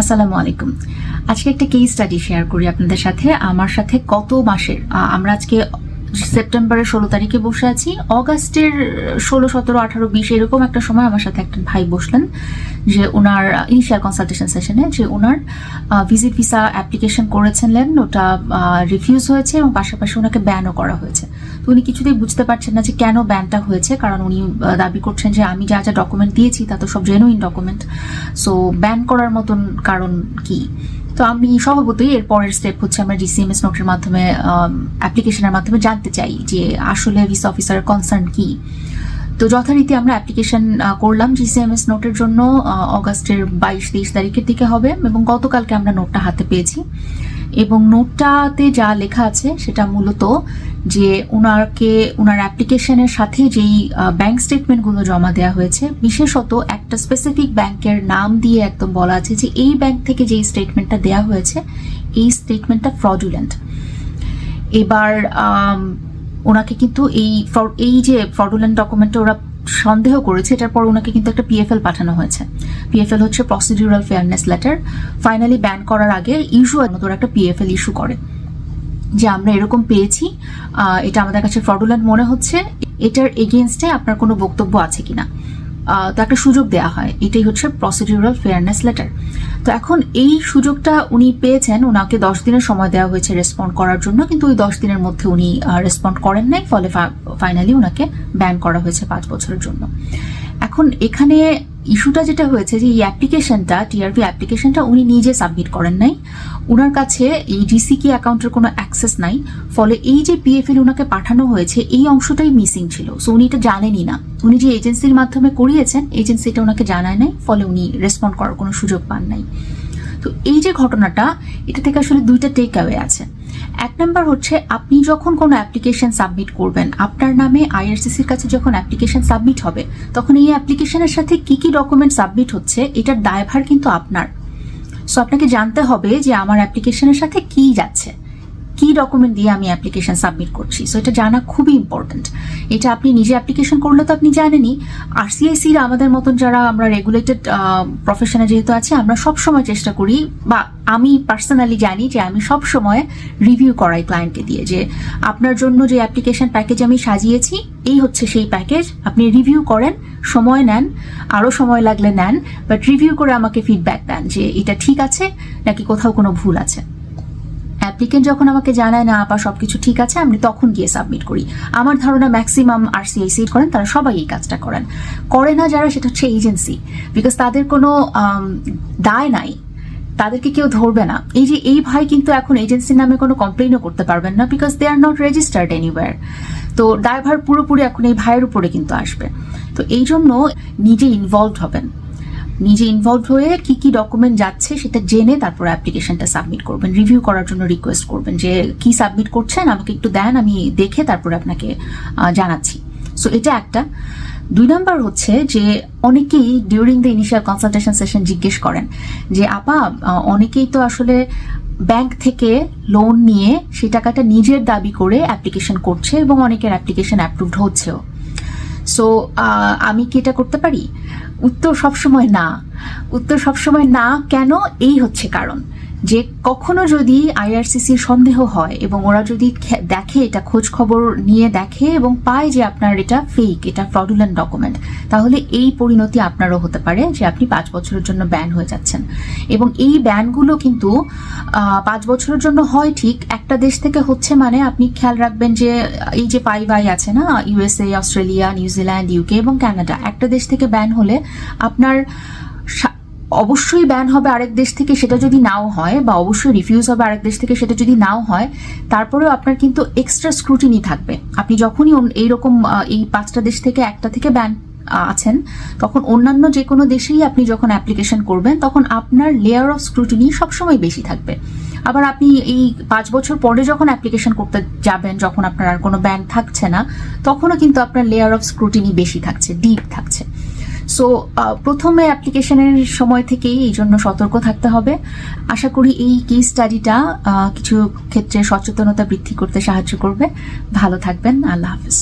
আসসালামু আলাইকুম। আজকে একটা কেস স্টাডি শেয়ার করি আপনাদের সাথে। আমার সাথে কত মাসের আমরা আজকে সেপ্টেম্বরের ষোলো তারিখে বসে আছি। অগাস্টের ষোলো, সতেরো, আঠারো, বিশ এরকম একটা সময় আমার সাথে একটা ভাই বসলেন, যে ওনার ইনিশিয়াল কনসালটেশন সেশনে যে ওনার ভিজিট ভিসা অ্যাপ্লিকেশন করেছিলেন, ওটা রিফিউজ হয়েছে এবং পাশাপাশি ওনাকে ব্যানও করা হয়েছে। তো উনি কিছুতেই বুঝতে পারছেন না যে কেন ব্যানটা হয়েছে, কারণ উনি দাবি করছেন যে আমি যা যা ডকুমেন্ট দিয়েছি, তা তো সব জেনুইন ডকুমেন্ট সো ব্যান করার মতন কারণ কি? তো আমি স্বভাবতই এর পরের স্টেপ হচ্ছে আমরা ডিসিএমএস নোটের মাধ্যমে অ্যাপ্লিকেশনের মাধ্যমে জানতে চাই যে আসলে ভিসা অফিসারের কনসার্ন কি। তো যথারীতি আমরা অ্যাপ্লিকেশন করলাম জিসিএমএস নোটের জন্য অগাস্টের বাইশ তেইশ তারিখের দিকে হবে এবং গতকালকে আমরা নোটটা হাতে পেয়েছি। এবং নোটটাতে যা লেখা আছে সেটা মূলত যে ওনাকে ওনার অ্যাপ্লিকেশনের সাথে যেই ব্যাংক স্টেটমেন্টগুলো জমা দেওয়া হয়েছে, বিশেষত একটা স্পেসিফিক ব্যাংকের নাম দিয়ে একদম বলা আছে যে এই ব্যাংক থেকে যেই স্টেটমেন্টটা দেওয়া হয়েছে, এই স্টেটমেন্টটা ফ্রডুলেন্ট এবার ওনাকে কিন্তু এই এই যে ফ্রডুলেন্ট ডকুমেন্টে ওরা সন্দেহ করেছে, এটার পর ওনাকে কিন্তু একটা পিএফএল পাঠানো হয়েছে। P F procedural fairness letter finally ban করার আগে ইস্যু ওরা একটা পিএফএল ইস্যু করে। যে আমরা এরকম পেয়েছি এটা আমাদের কাছে ফ্রডুলেন্ট মনে হচ্ছে, এটার এগেনস্টে আপনার কোনো বক্তব্য আছে কিনা। তো একটা সুযোগ দেওয়া হয়। এটাই হচ্ছে প্রসিডিউরাল ফেয়ারনেস লেটার তো এখন এই সুযোগটা উনি পেয়েছেন ওনাকে দশ দিনের সময় দেওয়া হয়েছে রেসপন্ড করার জন্য, কিন্তু ওই দশ দিনের মধ্যে উনি রেসপন্ড করেন নাই, ফলে ফাইনালি ওনাকে ব্যান করা হয়েছে পাঁচ বছরের জন্য। এখন এখানে ইস্যুটা যেটা হয়েছে যে এই অ্যাপ্লিকেশনটা টিআরপি অ্যাপ্লিকেশনটা উনি নিজে সাবমিট করেন নাই। ওনার কাছে এই ডিসিকি অ্যাকাউন্টের কোনো অ্যাক্সেস নাই। ফলে এই যে পিএফএল ওনাকে পাঠানো হয়েছে, এই অংশটাই মিসিং ছিল। সো উনি এটা জানেনই না। উনি যে এজেন্সির মাধ্যমে করিয়েছেন, এজেন্সিটা ওনাকে জানায় নাই, ফলে উনি রেসপন্ড করার কোনো সুযোগ পান নাই। তো এই যে ঘটনাটা, এটা থেকে আসলে দুইটা টেক অ্যাওয়ে আছে। এক নাম্বার হচ্ছে, আপনি যখন কোনো অ্যাপ্লিকেশন সাবমিট করবেন, আপনার নামে আইআরসিসির কাছে যখন অ্যাপ্লিকেশন সাবমিট হবে, তখন এই অ্যাপ্লিকেশনের সাথে কি কি ডকুমেন্ট সাবমিট হচ্ছে, এটার দায়ভার কিন্তু আপনার। সো আপনাকে জানতে হবে যে আমার অ্যাপ্লিকেশনের সাথে কি যাচ্ছে। কি ডকুমেন্ট দিয়ে আমি অ্যাপ্লিকেশন সাবমিট করছি? সো এটা জানা খুবই ইম্পর্ট্যান্ট এটা আপনি নিজে অ্যাপ্লিকেশন করলে তো আপনি জানেনই। আর সিআইসির আমাদের মতন যারা আমরা রেগুলেটেড প্রফেশনে যেহেতু আছে, আমরা সব সময় চেষ্টা করি, বা আমি পার্সোনালি জানি যে আমি সব সময় রিভিউ করাই ক্লায়েন্টকে দিয়ে যে আপনার জন্য যে অ্যাপ্লিকেশন প্যাকেজ আমি সাজিয়েছি, এই হচ্ছে সেই প্যাকেজ আপনি রিভিউ করেন, সময় নেন আরও সময় লাগলে নেন বাট রিভিউ করে আমাকে ফিডব্যাক দেন যে এটা ঠিক আছে নাকি কোথাও কোনো ভুল আছে। অ্যাপ্লিকেন্ট যখন আমাকে জানায়, না, আপা, সবকিছু ঠিক আছে, আমি তখন গিয়ে সাবমিট করি। আমার ধারণা ম্যাক্সিমাম আর সিআইসি করেন, তারা সবাই এই কাজটা করেন। করে না যারা, সেটা হচ্ছে এজেন্সি বিকজ তাদের কোনো দায় নাই। তাদেরকে কেউ ধরবে না। এই যে, এই ভাই কিন্তু এখন এজেন্সির নামে কোনো কমপ্লেনও করতে পারবেন না because they are not registered anywhere তো দায়ভার পুরোপুরি এখন এই ভাইয়ের উপরে কিন্তু আসবে। তো এই জন্য নিজে ইনভলভ হবেন। নিজে ইনভলভ হয়ে কি কি ডকুমেন্ট যাচ্ছে সেটা জেনে তারপর অ্যাপ্লিকেশনটা সাবমিট করবেন। রিভিউ করার জন্য রিকোয়েস্ট করবেন যে, কি সাবমিট করছেন? আমাকে একটু দেন, আমি দেখে তারপরে আপনাকে জানাচ্ছি। সো এটা একটা। দুই নাম্বার হচ্ছে যে, অনেকেই during the initial consultation session জিজ্ঞেস করেন যে, আপা অনেকেই তো আসলে ব্যাংক থেকে লোন নিয়ে সেই টাকাটা নিজের দাবি করে অ্যাপ্লিকেশন করছে এবং অনেকের অ্যাপ্লিকেশন অ্যাপ্রুভড হচ্ছেও। সো আমি কি এটা করতে পারি? উত্তর সবসময় না। উত্তর সবসময় না কেন? এই হচ্ছে কারণ। যে কখনো যদি আইআরসিসির সন্দেহ হয় এবং ওরা যদি দেখে এটা খোঁজ খবর নিয়ে দেখে এবং পায় যে আপনার এটা ফেক এটা ফ্রডুলেন্ট ডকুমেন্ট তাহলে এই পরিণতি আপনারও হতে পারে যে আপনি পাঁচ বছরের জন্য ব্যান হয়ে যাচ্ছেন। এবং এই ব্যানগুলো কিন্তু পাঁচ বছরের জন্য হয় ঠিক, একটা দেশ থেকে হচ্ছে মানে আপনি খেয়াল রাখবেন যে, এই যে ফাইভ আই আছে না USA Australia New Zealand UK এবং কানাডা একটা দেশ থেকে ব্যান হলে আপনার অবশ্যই ব্যান হবে আরেক দেশ থেকে, সেটা যদি নাও হয়, বা অবশ্যই রিফিউজ হবে আরেক দেশ থেকে, সেটা যদি নাও হয়, তারপরেও আপনার কিন্তু এক্সট্রা স্ক্রুটিনি থাকবে। আপনি যখনই এইরকম এই পাঁচটা দেশ থেকে একটা থেকে ব্যান আছেন, তখন অন্যান্য যে কোনো দেশেই আপনি যখন অ্যাপ্লিকেশন করবেন, তখন আপনার লেয়ার অফ স্ক্রুটিনি সবসময় বেশি থাকবে। আবার আপনি এই পাঁচ বছর পরে যখন অ্যাপ্লিকেশন করতে যাবেন, যখন আপনার আর কোনো ব্যান থাকছে না, তখনও কিন্তু আপনার লেয়ার অফ স্ক্রুটিনি বেশি থাকছে ডিপ থাকছে। সো প্রথমে অ্যাপ্লিকেশনের সময় থেকেই এই জন্য সতর্ক থাকতে হবে। আশা করি এই কেস স্টাডিটা কিছু ক্ষেত্রে সচেতনতা বৃদ্ধি করতে সাহায্য করবে। ভালো থাকবেন। আল্লাহ হাফিজ।